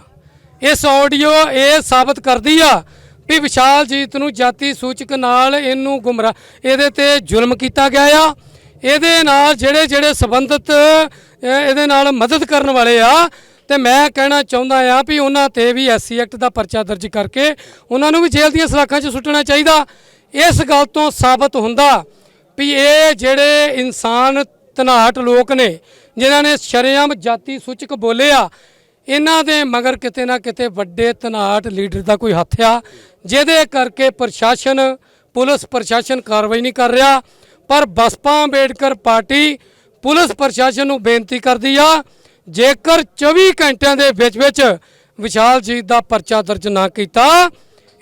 ਇਸ ਆਡੀਓ ਇਹ ਸਾਬਤ ਕਰਦੀ ਆ ਵੀ ਵਿਸ਼ਾਲਜੀਤ ਨੂੰ ਜਾਤੀ ਸੂਚਕ ਨਾਲ ਇਹਨੂੰ ਗੁੰਮਰਾ ਇਹਦੇ ਤੇ ਜ਼ੁਲਮ ਕੀਤਾ ਗਿਆ ਆ। ਇਹਦੇ ਨਾਲ ਜਿਹੜੇ ਜਿਹੜੇ ਸੰਬੰਧਿਤ ਇਹਦੇ ਨਾਲ ਮਦਦ ਕਰਨ ਵਾਲੇ ਆ। ਤੇ ਮੈਂ ਕਹਿਣਾ ਚਾਹੁੰਦਾ ਆ ਵੀ ਉਹਨਾਂ ਤੇ ਵੀ ਐਸਸੀ ਐਕਟ ਦਾ ਪਰਚਾ ਦਰਜ ਕਰਕੇ ਉਹਨਾਂ ਨੂੰ ਵੀ ਜੇਲ੍ਹ ਦੀਆਂ ਸਲਾਖਾਂ 'ਚ ਸੁੱਟਣਾ ਚਾਹੀਦਾ। ਇਸ ਗੱਲ ਤੋਂ ਸਾਬਤ ਹੁੰਦਾ ਵੀ ਇਹ ਜਿਹੜੇ ਇਨਸਾਨ ਧਨਾਟ ਲੋਕ ਨੇ, ਜਿਨ੍ਹਾਂ ਨੇ ਸ਼ਰੇਆਮ ਜਾਤੀ ਸੂਚਕ ਬੋਲੇ ਆ ਇਹਨਾਂ ਦੇ ਮਗਰ ਕਿਤੇ ਨਾ ਕਿਤੇ ਵੱਡੇ ਧਨਾਟ ਲੀਡਰ ਦਾ ਕੋਈ ਹੱਥ ਆ, ਜਿਹਦੇ ਕਰਕੇ ਪ੍ਰਸ਼ਾਸਨ, ਪੁਲਿਸ ਪ੍ਰਸ਼ਾਸਨ ਕਾਰਵਾਈ ਨਹੀਂ ਕਰ ਰਿਹਾ। ਪਰ ਬਸਪਾ ਅੰਬੇਡਕਰ ਪਾਰਟੀ ਪੁਲਿਸ ਪ੍ਰਸ਼ਾਸਨ ਨੂੰ ਬੇਨਤੀ ਕਰਦੀ ਆ, ਜੇਕਰ 24 ਘੰਟਿਆਂ ਦੇ ਵਿੱਚ ਵਿੱਚ ਵਿਸ਼ਾਲ ਜੀ ਦਾ ਪਰਚਾ ਦਰਜ ਨਾ ਕੀਤਾ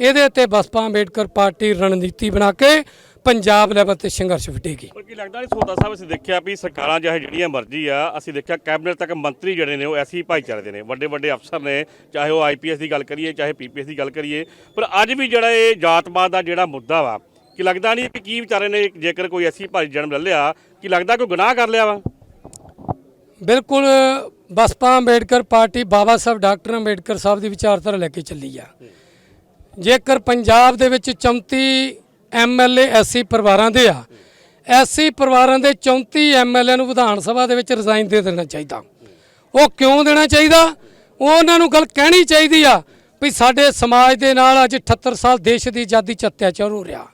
ਇਹਦੇ ਤੇ ਬਸਪਾ ਅੰਬੇਡਕਰ ਪਾਰਟੀ ਰਣਨੀਤੀ ਬਣਾ ਕੇ ਪੰਜਾਬ ਲੈਵਲ ਤੇ ਸੰਘਰਸ਼ ਵਿੱਢੇਗੀ ਪਰ ਕੀ ਲੱਗਦਾ ਨਹੀਂ ਸੋਦਾ ਸਾਹਿਬ ਅਸੀਂ ਦੇਖਿਆ ਵੀ ਸਰਕਾਰਾਂ ਚਾਹੇ ਜਿਹੜੀਆਂ ਮਰਜ਼ੀ ਆ ਅਸੀਂ ਦੇਖਿਆ ਕੈਬਨਿਟ ਤੱਕ ਮੰਤਰੀ ਜਿਹੜੇ ਨੇ ਉਹ ਐਸੀ ਭਾਈਚਾਰੇ ਦੇ ਨੇ। ਵੱਡੇ ਵੱਡੇ ਅਫਸਰ ਨੇ ਚਾਹੇ ਉਹ ਆਈਪੀਐਸ ਦੀ ਗੱਲ ਕਰੀਏ ਚਾਹੇ ਪੀਪੀਐਸ ਦੀ ਗੱਲ ਕਰੀਏ। ਪਰ ਅੱਜ ਵੀ ਜਿਹੜਾ ਇਹ ਜਾਤਵਾਦ ਦਾ ਜਿਹੜਾ ਮੁੱਦਾ ਵਾ ਕੀ ਲੱਗਦਾ ਨਹੀਂ ਕਿ ਕੀ ਵਿਚਾਰੇ ਨੇ ਜੇਕਰ ਕੋਈ ਐਸੀ ਭਾਈ ਜਨਮ ਲੈ ਲਿਆ ਕੀ ਲੱਗਦਾ ਕੋਈ ਗੁਨਾਹ ਕਰ ਲਿਆ ਵਾ? ਬਿਲਕੁਲ ਬਸਪਾ ਅੰਬੇਡਕਰ ਪਾਰਟੀ ਬਾਬਾ ਸਾਹਿਬ ਡਾਕਟਰ ਅੰਬੇਡਕਰ ਸਾਹਿਬ ਦੀ ਵਿਚਾਰਧਾਰਾ ਲੈ ਕੇ ਚੱਲੀ ਆ। ਜੇਕਰ ਪੰਜਾਬ ਦੇ ਵਿੱਚ 34 ਐਮਐਲਏ ਐਸਸੀ ਪਰਿਵਾਰਾਂ ਦੇ ਆ ਐਸਸੀ ਪਰਿਵਾਰਾਂ ਦੇ 34 ਐਮਐਲਏ ਨੂੰ ਵਿਧਾਨ ਸਭਾ ਦੇ ਵਿੱਚ ਰਿਜ਼ਾਈਨ ਦੇ ਦੇਣਾ ਚਾਹੀਦਾ। ਉਹ ਕਿਉਂ ਦੇਣਾ ਚਾਹੀਦਾ? ਉਹ ਉਹਨਾਂ ਨੂੰ ਗੱਲ ਕਹਿਣੀ ਚਾਹੀਦੀ ਆ ਵੀ ਸਾਡੇ ਸਮਾਜ ਦੇ ਨਾਲ ਅੱਜ 78 ਸਾਲ ਦੇਸ਼ ਦੀ ਆਜ਼ਾਦੀ ਚ ਅਤਿਆਚਾਰ ਹੋ ਰਿਹਾ।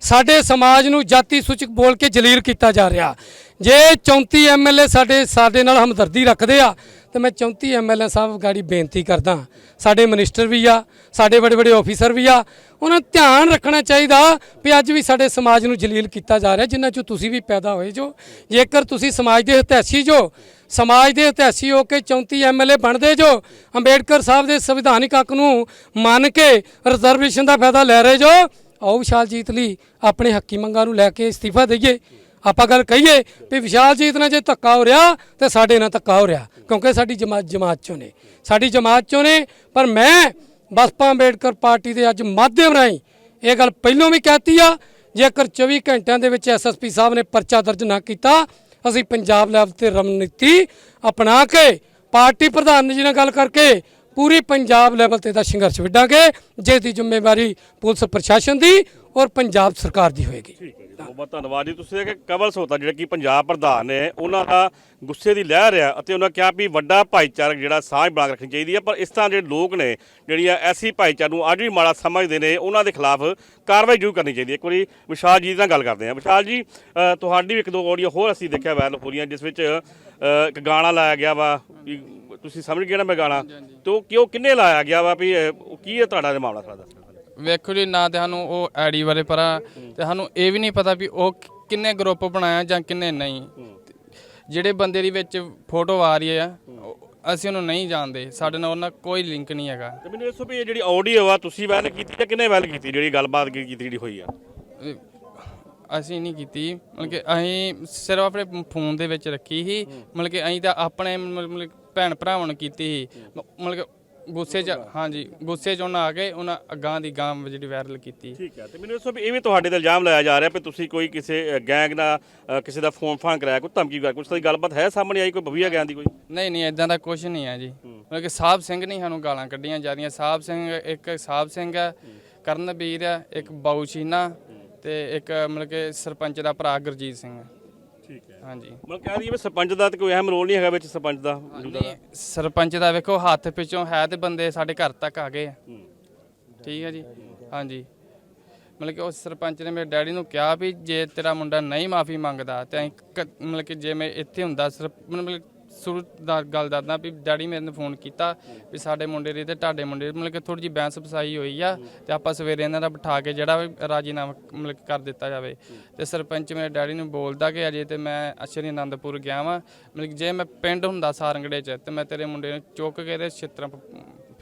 ਸਾਡੇ ਸਮਾਜ ਨੂੰ ਜਾਤੀ ਸੂਚਕ ਬੋਲ ਕੇ ਜਲੀਲ ਕੀਤਾ ਜਾ ਰਿਹਾ। ਜੇ 34 ਐਮਐਲਏ ਸਾਡੇ ਸਾਡੇ ਨਾਲ ਹਮਦਰਦੀ ਰੱਖਦੇ ਆ ਤੇ ਮੈਂ 34 ਐਮਐਲਏ ਸਾਹਿਬ ਗਾੜੀ ਬੇਨਤੀ ਕਰਦਾ ਸਾਡੇ ਮਿਨਿਸਟਰ ਵੀ ਆ, ਸਾਡੇ ਵੱਡੇ ਵੱਡੇ ਆਫੀਸਰ ਵੀ ਆ, ਉਹਨਾਂ ਨੂੰ ਧਿਆਨ ਰੱਖਣਾ ਚਾਹੀਦਾ ਵੀ ਅੱਜ ਵੀ ਸਾਡੇ ਸਮਾਜ ਨੂੰ ਜਲੀਲ ਕੀਤਾ ਜਾ ਰਿਹਾ, ਜਿੰਨਾ ਚੋਂ ਤੁਸੀਂ ਵੀ ਪੈਦਾ ਹੋਏ ਜੋ। ਜੇਕਰ ਤੁਸੀਂ ਸਮਾਜ ਦੇ ਹਿਤੈਸ਼ੀ ਜੋ, ਸਮਾਜ ਦੇ ਹਿਤੈਸ਼ੀ ਹੋ ਕੇ 34 ਐਮਐਲਏ ਬਣਦੇ ਜੋ, ਅੰਬੇਡਕਰ ਸਾਹਿਬ ਦੇ ਸੰਵਿਧਾਨਿਕ ਹੱਕ ਨੂੰ ਮੰਨ ਕੇ ਰਿਜ਼ਰਵੇਸ਼ਨ ਦਾ ਫਾਇਦਾ ਲੈ ਰਹੇ ਜੋ, ਆਓ ਵਿਸ਼ਾਲਜੀਤ ਲਈ ਆਪਣੇ ਹੱਕੀ ਮੰਗਾਂ ਨੂੰ ਲੈ ਕੇ ਅਸਤੀਫਾ ਦਈਏ। ਆਪਾਂ ਗੱਲ ਕਹੀਏ ਵੀ ਵਿਸ਼ਾਲ ਵਿਸ਼ਾਲਜੀਤ ਨਾਲ ਜੇ ਧੱਕਾ ਹੋ ਰਿਹਾ ਤੇ ਸਾਡੇ ਨਾਲ ਧੱਕਾ ਹੋ ਰਿਹਾ, ਕਿਉਂਕਿ ਸਾਡੀ ਜਮਾਤ ਜਮਾਤ ਚੋਂ ਨੇ। ਸਾਡੀ ਜਮਾਤ ਚੋਂ ਨੇ, ਪਰ ਮੈਂ ਬਸਪਾ ਅੰਬੇਡਕਰ ਪਾਰਟੀ ਦੇ ਅੱਜ ਮਾਧਿਅਮ ਰਾਹੀਂ ਇਹ ਗੱਲ ਪਹਿਲਾਂ ਵੀ ਕਹਿਤੀ ਆ, ਜੇਕਰ 24 ਘੰਟਿਆਂ ਦੇ ਵਿੱਚ ਐਸਐਸਪੀ ਸਾਹਿਬ ਨੇ ਪਰਚਾ ਦਰਜ ਨਾ ਕੀਤਾ, ਅਸੀਂ ਪੰਜਾਬ ਲੈਵਲ ਤੇ ਰਣਨੀਤੀ ਅਪਣਾ ਕੇ ਪਾਰਟੀ ਪ੍ਰਧਾਨ ਜੀ ਨਾਲ ਗੱਲ ਕਰਕੇ ਪੂਰੀ ਪੰਜਾਬ ਲੈਵਲ ਤੇ ਦਾ ਸੰਘਰਸ਼ ਵਿੱਢਾਂਗੇ ਜਿਸ ਦੀ ਜ਼ਿੰਮੇਵਾਰੀ ਪੁਲਿਸ ਪ੍ਰਸ਼ਾਸਨ ਦੀ ਔਰ ਪੰਜਾਬ ਸਰਕਾਰ ਦੀ ਹੋਏਗੀ। ਠੀਕ ਹੈ ਜੀ ਬਹੁਤ ਬਹੁਤ ਧੰਨਵਾਦ ਜੀ। ਤੁਸੀਂ ਕਿ ਕਵਲ ਸੋਤਾ ਜਿਹੜੇ ਕਿ ਪੰਜਾਬ ਪ੍ਰਧਾਨ ਨੇ ਉਹਨਾਂ ਦਾ ਗੁੱਸੇ ਦੀ ਲਹਿਰ ਆ ਅਤੇ ਉਹਨਾਂ ਕਿਹਾ ਵੀ ਵੱਡਾ ਭਾਈਚਾਰਕ ਜਿਹੜਾ ਸਾਂਝ ਬਣਾ ਕੇ ਰੱਖਣੀ ਚਾਹੀਦੀ ਹੈ ਪਰ ਇਸ ਤਰ੍ਹਾਂ ਜਿਹੜੇ ਲੋਕ ਨੇ ਜਿਹੜੀਆਂ ਐਸੀ ਭਾਈਚਾਰ ਨੂੰ ਅੱਜ ਵੀ ਮਾੜਾ ਸਮਝਦੇ ਨੇ ਉਹਨਾਂ ਦੇ ਖਿਲਾਫ ਕਾਰਵਾਈ ਜ਼ਰੂਰ ਕਰਨੀ ਚਾਹੀਦੀ ਹੈ। ਇੱਕ ਵਾਰੀ ਵਿਸ਼ਾਲ ਜੀ ਨਾਲ ਗੱਲ ਕਰਦੇ ਹਾਂ। ਵਿਸ਼ਾਲ ਜੀ ਤੁਹਾਡੀ ਵੀ ਇੱਕ ਦੋ ਆਡੀਓ ਹੋਰ ਅਸੀਂ ਦੇਖਿਆ ਵਾਇਰਲ ਹੋ ਰਹੀਆਂ ਜਿਸ ਵਿੱਚ ਇੱਕ ਗਾਣਾ ਲਾਇਆ ਗਿਆ ਵਾ ਵੀ ਤੁਸੀਂ ਸਮਝ ਗਏ ਨਾ ਮੈਂ ਗਾਣਾ? ਤੇ ਉਹ ਕਿਉਂ ਕਿੰਨੇ ਲਾਇਆ ਗਿਆ ਵਾ ਵੀ ਕੀ ਹੈ ਤੁਹਾਡਾ ਇਹ ਮਾਮਲਾ ਦੱਸੋ? ਵੇਖੋ ਜੀ ਨਾ ਤੇ ਸਾਨੂੰ ਉਹ ਆਈਡੀ ਬਾਰੇ ਪਤਾ ਤੇ ਸਾਨੂੰ ਇਹ ਵੀ ਨਹੀਂ ਪਤਾ ਵੀ ਉਹ ਕਿੰਨੇ ਗਰੁੱਪ ਬਣਾਇਆ ਜਾਂ ਕਿੰਨੇ ਨਹੀਂ। ਜਿਹੜੇ ਬੰਦੇ ਦੀ ਵਿੱਚ ਫੋਟੋ ਆ ਰਹੀ ਆ ਅਸੀਂ ਉਹਨੂੰ ਨਹੀਂ ਜਾਣਦੇ। ਸਾਡੇ ਨਾਲ ਉਹਨਾਂ ਕੋਈ ਲਿੰਕ ਨਹੀਂ ਹੈਗਾ। ਤੇ ਮੈਨੂੰ ਦੱਸੋ ਵੀ ਇਹ ਜਿਹੜੀ ਆਡੀਓ ਆ ਤੁਸੀਂ ਵਾਇਰਲ ਕੀਤੀ ਜਾਂ ਕਿੰਨੇ ਵਾਇਰਲ ਕੀਤੀ ਜਿਹੜੀ ਗੱਲਬਾਤ ਕੀਤੀ ਜਿਹੜੀ ਹੋਈ ਆ? ਅਸੀਂ ਨਹੀਂ ਕੀਤੀ। ਮਤਲਬ ਕਿ ਅਸੀਂ ਸਿਰਫ ਆਪਣੇ ਫੋਨ ਦੇ ਵਿੱਚ ਰੱਖੀ ਸੀ। ਮਤਲਬ ਕਿ ਅਸੀਂ ਤਾਂ ਆਪਣੇ ਮਤਲਬ ਭੈਣ ਭਰਾਵਾਂ ਨੂੰ ਕੀਤੀ ਸੀ। ਮਤਲਬ ਕਿ ਗੁੱਸੇ 'ਚ ਹਾਂਜੀ ਗੁੱਸੇ 'ਚ ਉਹਨਾਂ ਆ ਕੇ ਉਹਨਾਂ ਅਗਾਂਹ ਦੀ ਗਾਂ ਜਿਹੜੀ ਵਾਇਰਲ ਕੀਤੀ। ਠੀਕ ਹੈ ਤੇ ਮੈਨੂੰ ਦੱਸੋ ਵੀ ਇਹ ਵੀ ਤੁਹਾਡੇ ਤੇ ਇਲਜ਼ਾਮ ਲਾਇਆ ਜਾ ਰਿਹਾ ਵੀ ਤੁਸੀਂ ਕੋਈ ਕਿਸੇ ਗੈਂਗ ਅ, ਕਿਸੇ ਦਾ ਫੋਨ ਫਾਨ ਕਰਾਇਆ ਕੋਈ ਧਮਕੀ ਕਰਾਇਆ ਕੁਛ ਤਾਂ ਗੱਲਬਾਤ ਹੈ ਸਾਹਮਣੇ ਆਈ ਕੋਈ ਬਵੀਆ ਗੈਂਗ ਦੀ ਕੋਈ? ਨਹੀਂ ਨਹੀਂ ਇਦਾਂ ਦਾ ਕੁਝ ਨਹੀਂ ਹੈ ਜੀ। ਮਤਲਬ ਕਿ ਸਾਹਿਬ ਸਿੰਘ ਨਹੀਂ ਸਾਨੂੰ ਗਾਲਾਂ ਕੱਢੀਆਂ ਜਾਂਦੀਆਂ ਸਾਹਿਬ ਸਿੰਘ ਇੱਕ ਸਾਹਿਬ ਸਿੰਘ ਹੈ। ਕਰਨਵੀਰ ਹੈ ਇੱਕ ਬਾਊ ਸ਼ੀਨਾ ਤੇ ਇੱਕ ਮਤਲਬ ਕਿ ਸਰਪੰਚ ਦਾ ਭਰਾ ਗੁਰਜੀਤ ਸਿੰਘ ਹੈ ਠੀਕ ਹੈ। ਹਾਂਜੀ। ਮਤਲਬ ਕਹਿ ਰਹੀ ਵੀ ਸਰਪੰਚ ਦਾ ਤੇ ਕੋਈ ਅਹਿਮ ਰੋਲ ਨਹੀਂ ਹੈਗਾ ਵਿੱਚ ਸਰਪੰਚ ਦਾ ਮੌਜੂਦਾ ਦਾ। ਸਰਪੰਚ ਦਾ ਵੇਖੋ ਹੱਥ ਪਿੱਛੋਂ ਹੈ ਤੇ ਬੰਦੇ ਸਾਡੇ ਘਰ ਤੱਕ ਆ ਗਏ ਆ। ਠੀਕ ਹੈ ਜੀ। ਹਾਂਜੀ। ਮਤਲਬ ਕਿ ਉਸ ਸਰਪੰਚ ਨੇ ਮੇਰੇ ਡੈਡੀ ਨੂੰ ਕਿਹਾ ਵੀ ਜੇ ਤੇਰਾ ਮੁੰਡਾ ਨਹੀਂ ਮਾਫੀ ਮੰਗਦਾ ਤੇ ਅਸੀਂ ਕ- ਮਤਲਬ ਕਿ ਜੇ ਮੈਂ ਇੱਥੇ ਹੁੰਦਾ ਸਿਰਫ ਮਤਲਬ ਸ਼ੁਰੂ ਦਾ ਗੱਲ ਦੱਸਦਾ ਵੀ ਡੈਡੀ ਮੇਰੇ ਨੇ ਫੋਨ ਕੀਤਾ ਵੀ ਸਾਡੇ ਮੁੰਡੇ ਦੀ ਤੇ ਤੁਹਾਡੇ ਮੁੰਡੇ ਦੀ ਮਤਲਬ ਕਿ ਥੋੜੀ ਜਿਹੀ ਬੈਂਸ ਫਸਾਈ ਹੋਈ ਆ ਤੇ ਆਪਾਂ ਸਵੇਰੇ ਇਹਨਾਂ ਦਾ ਬਿਠਾ ਕੇ ਜਿਹੜਾ ਵੀ ਰਾਜੀਨਾਮਾ ਮਤਲਬ ਕਿ ਕਰ ਦਿੱਤਾ ਜਾਵੇ। ਤੇ ਸਰਪੰਚ ਮੇਰੇ ਡੈਡੀ ਨੂੰ ਬੋਲਦਾ ਕਿ ਅਜੇ ਤੇ ਮੈਂ ਅਸ਼ਰੀ ਆਨੰਦਪੁਰ ਗਿਆ ਵਾਂ। ਮਤਲਬ ਕਿ ਜੇ ਮੈਂ ਪਿੰਡ ਹੁੰਦਾ ਸਾਰੰਗੜੇ ਚ ਤੇ ਮੈਂ ਤੇਰੇ ਮੁੰਡੇ ਨੂੰ ਚੁੱਕ ਕੇ ਤੇ ਛਿੱਤਰਾਂ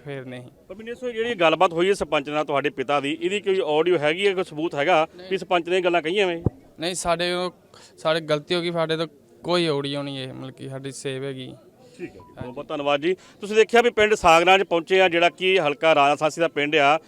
ਫੇਰਨੇ ਸੀ। ਪਰ ਮੈਨੂੰ ਸੋ ਜਿਹੜੀ ਗੱਲਬਾਤ ਹੋਈ ਹੈ ਸਰਪੰਚ ਨਾਲ ਤੁਹਾਡੇ ਪਿਤਾ ਦੀ ਇਹਦੀ ਕੋਈ ਆਡੀਓ ਹੈਗੀ ਹੈ ਕੋਈ ਸਬੂਤ ਹੈਗਾ ਵੀ ਸਰਪੰਚ ਨੇ ਗੱਲਾਂ ਕਹੀਆਂ ਐਵੇਂ ਨਹੀਂ ਸਾਡੇ ਉਹ ਸਾਡੇ ਗਲਤੀ ਹੋ ਗਈ ਸਾਡੇ ਤੋਂ ਕੋਈ ਆਡੀਓ ਨਹੀਂ ਇਹ, ਮਤਲਬ ਕਿ ਸਾਡੀ ਸੇਵ ਹੈਗੀ। ਠੀਕ ਹੈ ਜੀ, ਬਹੁਤ ਬਹੁਤ ਧੰਨਵਾਦ ਜੀ। ਤੁਸੀਂ ਦੇਖਿਆ ਵੀ ਪਿੰਡ ਸਾਗਰਾਂ 'ਚ ਪਹੁੰਚੇ ਆ, ਜਿਹੜਾ ਕਿ ਹਲਕਾ ਰਾਜਾ ਸਾਸੀ ਦਾ ਪਿੰਡ ਆ।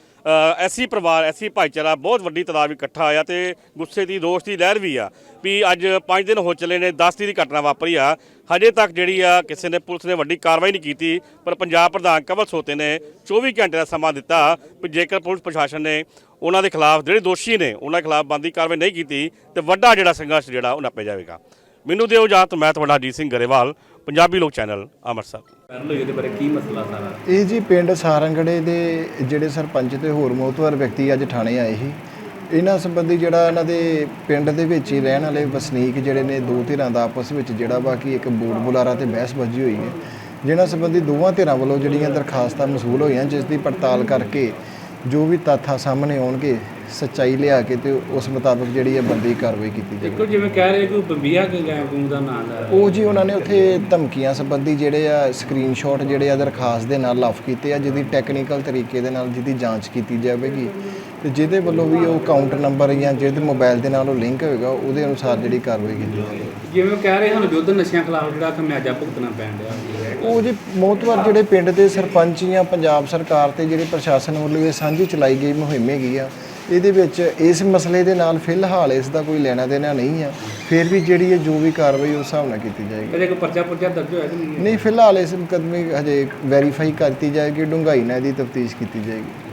ਐਸੀ ਪਰਿਵਾਰ, ਐਸੀ ਭਾਈਚਾਰਾ, ਬਹੁਤ ਵੱਡੀ ਤਾਦਾਦ ਵਿੱਚ ਇਕੱਠਾ ਆਇਆ ਤੇ ਗੁੱਸੇ ਦੀ, ਰੋਸ ਦੀ ਲਹਿਰ ਵੀ ਆ ਵੀ ਅੱਜ 5 ਦਿਨ ਹੋ ਚੱਲੇ ਨੇ 10 ਦੀ ਘਟਨਾ ਵਾਪਰੀ ਆ। ਹਜੇ ਤੱਕ ਜਿਹੜੀ ਆ, ਕਿਸੇ ਨੇ ਪੁਲਿਸ ਨੇ ਵੱਡੀ ਕਾਰਵਾਈ ਨਹੀਂ ਕੀਤੀ, ਪਰ ਪੰਜਾਬ ਪ੍ਰਧਾਨ ਕਵਲ ਸੋਤੇ ਨੇ 24 ਘੰਟੇ ਦਾ ਸਮਾਂ ਦਿੱਤਾ ਵੀ ਜੇਕਰ ਪੁਲਿਸ ਪ੍ਰਸ਼ਾਸਨ ਨੇ ਉਹਨਾਂ ਦੇ ਖਿਲਾਫ, ਜਿਹੜੇ ਦੋਸ਼ੀ ਨੇ, ਉਹਨਾਂ ਖਿਲਾਫ ਬੰਦੀ ਕਾਰਵਾਈ ਨਹੀਂ ਕੀਤੀ ਤੇ ਵੱਡਾ ਜਿਹੜਾ ਸੰਘਰਸ਼ ਜਿਹੜਾ ਉਹ ਨੱਪਿਆ ਜਾਵੇਗਾ। ਮੈਨੂੰ ਦਿਓ ਇਜਾਜ਼ਤ ਮੈਂ ਤੁਹਾਡਾ ਅਜੀਤ ਸਿੰਘ ਗਰੇਵਾਲ ਪੰਜਾਬੀ ਲੋਕ ਚੈਨਲ ਅੰਮ੍ਰਿਤਸਰ। ਕਰਨ ਲਈ ਇਹਦੇ ਬਾਰੇ ਕੀ ਮਸਲਾ ਸਾਰਾ? ਇਹ ਜੀ ਪਿੰਡ ਸਾਰੰਗੜੇ ਦੇ ਜਿਹੜੇ ਸਰਪੰਚ ਤੇ ਹੋਰ ਮੋਤਵਰ ਵਿਅਕਤੀ ਅੱਜ ਥਾਣੇ ਆਏ ਸੀ। ਇਹਨਾਂ ਸੰਬੰਧੀ ਜਿਹੜਾ ਇਹਨਾਂ ਦੇ ਪਿੰਡ ਦੇ ਵਿੱਚ ਹੀ ਰਹਿਣ ਵਾਲੇ ਵਸਨੀਕ ਜਿਹੜੇ ਨੇ ਦੋ ਧਿਰਾਂ ਦਾ ਆਪਸ ਵਿੱਚ ਜਿਹੜਾ ਬਾਕੀ ਇੱਕ ਬੋਲ ਬੁਲਾਰਾ ਤੇ ਬਹਿਸ ਵੱਜੀ ਹੋਈ ਹੈ। ਜਿਨ੍ਹਾਂ ਸੰਬੰਧੀ ਦੋਵਾਂ ਧਿਰਾਂ ਵੱਲੋਂ ਜਿਹੜੀਆਂ ਦਰਖਾਸਤਾਂ ਮਸੂਲ ਹੋਈਆਂ ਜਿਸ ਦੀ ਪੜਤਾਲ ਕਰਕੇ ਜੋ ਵੀ ਤੱਥ ਸਾਹਮਣੇ ਆਉਣਗੇ ਸੱਚਾਈ ਲਿਆ ਕੇ ਤੇ ਉਸ ਮੁਤਾਬਕ ਜਿਹੜੀ ਹੈ ਬੰਦੀ ਕਾਰਵਾਈ ਕੀਤੀ ਜਾਵੇ। ਇੱਕੋ ਜਿਵੇਂ ਕਹਿ ਰਹੇ ਕਿ ਬੰਬੀਆ ਗੈਂਗ ਦਾ ਨਾਂ ਲੈ ਉਹ ਜੀ ਉਹਨਾਂ ਨੇ ਉੱਥੇ ਧਮਕੀਆਂ ਸੰਬੰਧੀ ਜਿਹੜੇ ਆ ਸਕਰੀਨਸ਼ਾਟ ਜਿਹੜੇ ਆ ਦਰਖਾਸਤ ਦੇ ਨਾਲ ਲਾਫ ਕੀਤੇ ਆ ਜਿਹਦੀ ਟੈਕਨੀਕਲ ਤਰੀਕੇ ਦੇ ਨਾਲ ਜਿਹਦੀ ਜਾਂਚ ਕੀਤੀ ਜਾਵੇਗੀ। ਤੇ ਜਿਹਦੇ ਵੱਲੋਂ ਵੀ ਉਹ ਕਾਊਂਟ ਨੰਬਰ ਜਾਂ ਜਿਹਦੇ ਮੋਬਾਈਲ ਦੇ ਨਾਲ ਉਹ ਲਿੰਕ ਹੋਏਗਾ ਉਹਦੇ ਅਨੁਸਾਰ ਜਿਹੜੀ ਕਾਰਵਾਈ ਕੀਤੀ ਜਾਵੇਗੀ। ਜਿਵੇਂ ਕਹਿ ਰਹੇ ਹਨ ਯੁੱਧ ਨਸ਼ਿਆਂ ਖਿਲਾਫ ਜਿਹੜਾ ਖਮਿਆਜਾ ਭੁਗਤਣਾ ਪੈਣ ਡਿਆ। ਉਹ ਜੀ ਮੋਤਵਰ ਜਿਹੜੇ ਪਿੰਡ ਦੇ ਸਰਪੰਚ ਜਾਂ ਪੰਜਾਬ ਸਰਕਾਰ ਤੇ ਜਿਹੜੇ ਪ੍ਰਸ਼ਾਸਨ ਵੱਲੋਂ ਇਹ ਸਾਂਝੀ ਚਲਾਈ ਗਈ ਮੁਹਿੰਮ ਹੈਗੀ ਆ ਇਹਦੇ ਵਿੱਚ ਇਸ ਮਸਲੇ ਦੇ ਨਾਲ ਫਿਲਹਾਲ ਇਸ ਦਾ ਕੋਈ ਲੈਣਾ ਦੇਣਾ ਨਹੀਂ ਆ। ਫਿਰ ਵੀ ਜਿਹੜੀ ਹੈ ਜੋ ਵੀ ਕਾਰਵਾਈ ਉਸ ਹਿਸਾਬ ਨਾਲ ਕੀਤੀ ਜਾਏਗੀ। ਕਦੇ ਕੋਈ ਪਰਚਾ ਪੁਰਚਾ ਦਰਜ ਹੋਇਆ ਕਿ ਨਹੀਂ ਨਹੀਂ ਫਿਲਹਾਲ ਇਸ ਮੁਕਦਮੇ ਹਜੇ ਵੈਰੀਫਾਈ ਕਰਤੀ ਜਾਏਗੀ ਡੂੰਘਾਈ ਨਾਲ ਇਹਦੀ ਤਫਤੀਸ਼ ਕੀਤੀ ਜਾਏਗੀ।